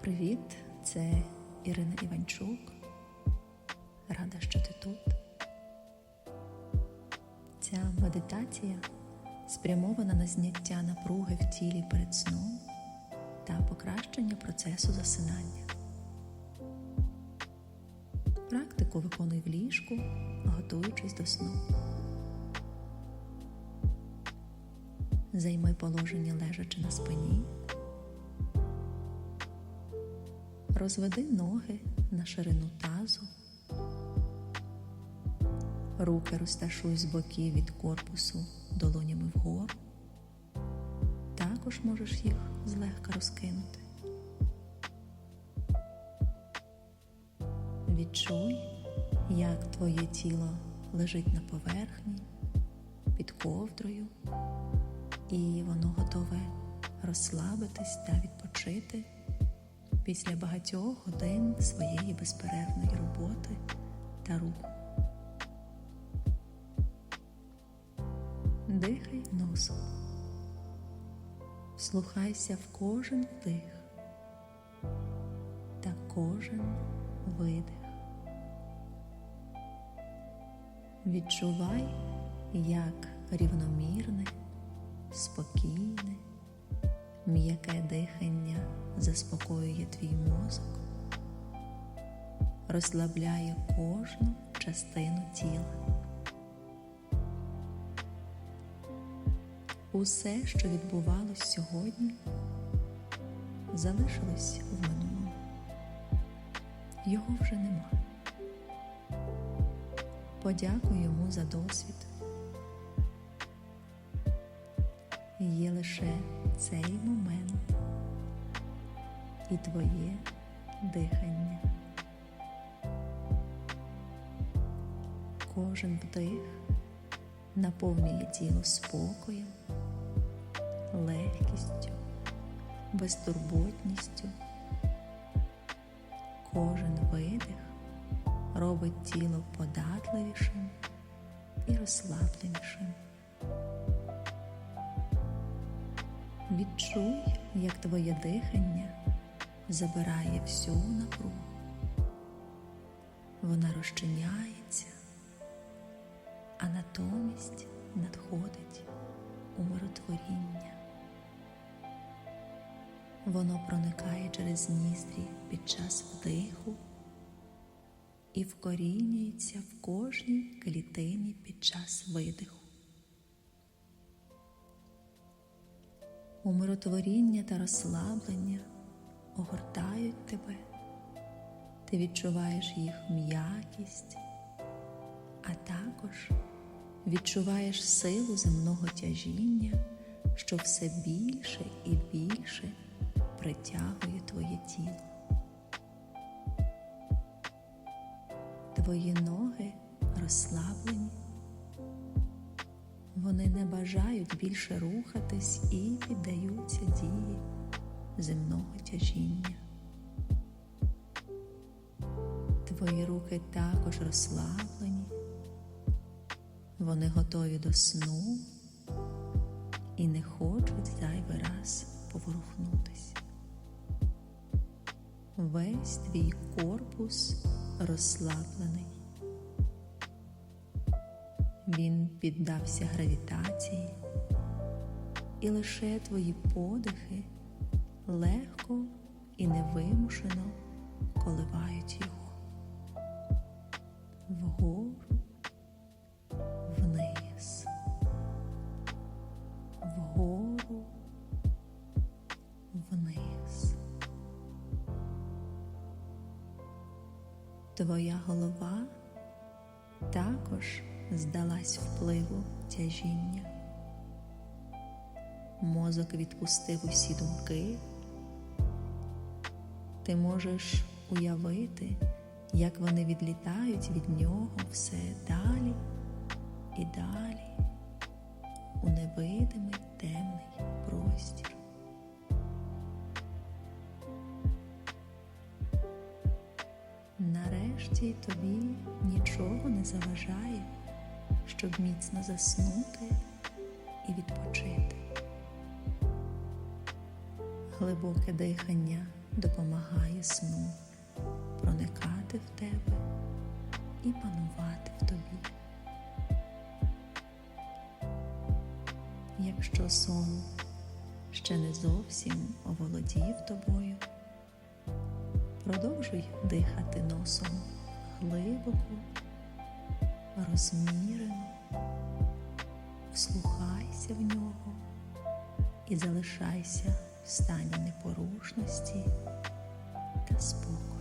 Привіт, це Ірина Іванчук. Рада, що ти тут. Ця медитація спрямована на зняття напруги в тілі перед сном та покращення процесу засинання. Практику виконуй в ліжку, готуючись до сну. Займи положення лежачи на спині. Розведи ноги на ширину тазу. Руки розташуй з боків від корпусу долонями вгору. Також можеш їх злегка розкинути. Відчуй, як твоє тіло лежить на поверхні під ковдрою, і воно готове розслабитись та відпочити після багатьох годин своєї безперервної роботи та руху. Дихай носом. Слухайся в кожен вдих та кожен видих. Відчувай, як рівномірне, спокійне, м'яке дихання заспокоює твій мозок, розслабляє кожну частину тіла. Усе, що відбувалось сьогодні, залишилось в минулому. Його вже нема. Подякуй йому за досвід. Є лише цей момент і твоє дихання. Кожен вдих наповнює тіло спокоєм, легкістю, безтурботністю. Кожен видих робить тіло податливішим і розслабленішим. Відчуй, як твоє дихання забирає всю напругу. Вона розчиняється, а натомість надходить умиротворіння. Воно проникає через ніздрі під час вдиху і вкорінюється в кожній клітині під час видиху. Умиротворіння та розслаблення огортають тебе, ти відчуваєш їх м'якість, а також відчуваєш силу земного тяжіння, що все більше і більше притягує твоє тіло. Твої ноги розслаблені, вони не бажають більше рухатись і піддаються дії земного тяжіння. Твої руки також розслаблені, вони готові до сну і не хочуть зайвий раз поворухнутися. Весь твій корпус розслаблений. Він піддався гравітації, і лише твої подихи легко і невимушено коливають його. Вгору, вниз, вгору, вниз. Твоя голова також здалась впливу тяжіння. Мозок відпустив усі думки. Ти можеш уявити, як вони відлітають від нього все далі і далі у невидимий темний простір. Нарешті тобі нічого не заважає, щоб міцно заснути і відпочити. Глибоке дихання допомагає сну проникати в тебе і панувати в тобі. Якщо сон ще не зовсім оволодів тобою, продовжуй дихати носом глибоко, розмірено, вслухайся в нього і залишайся в стані непорушності та спокою.